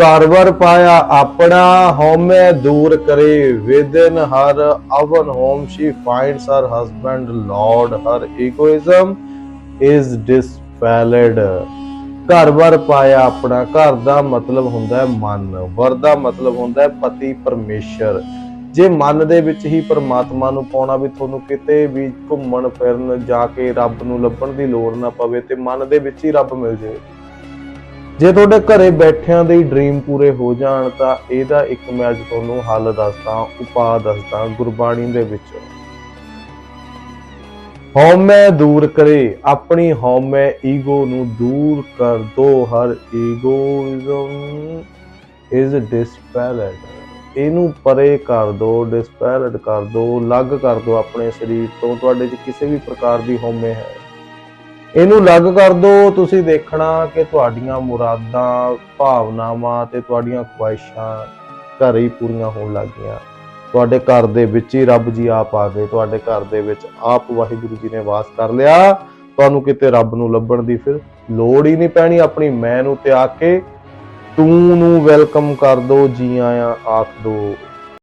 ਘਰ ਪਾਇਆ, ਆਪਣਾ ਹਉਮੈ ਦੂਰ ਕਰੇ। Within her own home she finds her husband lord her egoism is dispelled ਘਰ-ਵਰ ਪਾਇਆ, ਆਪਣਾ ਘਰ ਦਾ ਮਤਲਬ ਹੁੰਦਾ ਹੈ ਮਨ। ਵਰ ਦਾ ਮਤਲਬ ਹੁੰਦਾ ਹੈ ਪਤੀ ਪਰਮੇਸ਼ਰ। ਜੇ ਮਨ ਦੇ ਵਿੱਚ ਹੀ ਪਰਮਾਤਮਾ ਨੂੰ ਪਾਉਣਾ ਵੀ ਤੁਹਾਨੂੰ ਕਿਤੇ ਵੀ ਘੁੰਮਣ ਫਿਰਨ ਜਾ ਕੇ ਰੱਬ ਨੂੰ ਲੱਭਣ ਦੀ ਲੋੜ ਨਾ ਪਵੇ, ਤੇ ਮਨ ਦੇ ਵਿੱਚ ਹੀ ਰੱਬ ਮਿਲ ਜਾਵੇ ਜੇ ਤੁਹਾਡੇ ਘਰੇ ਬੈਠਿਆਂ ਦੇ ਹੀ ਡ੍ਰੀਮ ਪੂਰੇ ਹੋ ਜਾਣ, ਤਾਂ ਇਹਦਾ ਇੱਕ ਮੈਂ ਅੱਜ ਤੁਹਾਨੂੰ ਹੱਲ ਦੱਸਦਾ, ਉਪਾਅ ਦੱਸਦਾ ਗੁਰਬਾਣੀ ਦੇ ਵਿੱਚ। ਹਉਮੈ ਦੂਰ ਕਰੇ, ਆਪਣੀ ਹਉਮੈ ਈਗੋ ਨੂੰ ਦੂਰ ਕਰ ਦੋ, ਹਰ ਈਗੋਇਜ਼ਮ ਇਜ਼ ਡਿਸਪੈਲਡ ਇਹਨੂੰ ਪਰੇ ਕਰ ਦੋ ਡਿਸਪੈਲਡ ਕਰ ਦੋ ਅਲੱਗ ਕਰ ਦੋ ਆਪਣੇ ਸਰੀਰ ਤੋਂ, ਤੁਹਾਡੇ 'ਚ ਕਿਸੇ ਵੀ ਪ੍ਰਕਾਰ ਦੀ ਹਉਮੈ ਹੈ। ਇਹਨੂੰ ਅਲੱਗ ਕਰ ਦੋ, ਤੁਸੀਂ ਦੇਖਣਾ ਕਿ ਤੁਹਾਡੀਆਂ ਮੁਰਾਦਾਂ, ਭਾਵਨਾਵਾਂ ਤੇ ਤੁਹਾਡੀਆਂ ਖੁਆਇਸ਼ਾਂ ਘਰ ਹੀ ਪੂਰੀਆਂ ਹੋਣ ਲੱਗੀਆਂ ਤੁਹਾਡੇ ਘਰ ਦੇ ਵਿੱਚ ਹੀ ਰੱਬ ਜੀ ਆਪ ਆ ਗਏ। ਤੁਹਾਡੇ ਘਰ ਦੇ ਵਿੱਚ ਆਪ ਵਾਹਿਗੁਰੂ ਜੀ ਨੇ ਵਾਸ ਕਰ ਲਿਆ। ਤੁਹਾਨੂੰ ਕਿਤੇ ਰੱਬ ਨੂੰ ਲੱਭਣ ਦੀ ਫਿਰ ਲੋੜ ਹੀ ਨਹੀਂ ਪੈਣੀ। ਆਪਣੀ ਮੈਂ ਨੂੰ ਤਿਆਗ ਕੇ ਤੂੰ ਨੂੰ ਵੈਲਕਮ ਕਰ ਦੋ ਜੀ ਆਇਆਂ ਆਖ ਦੋ।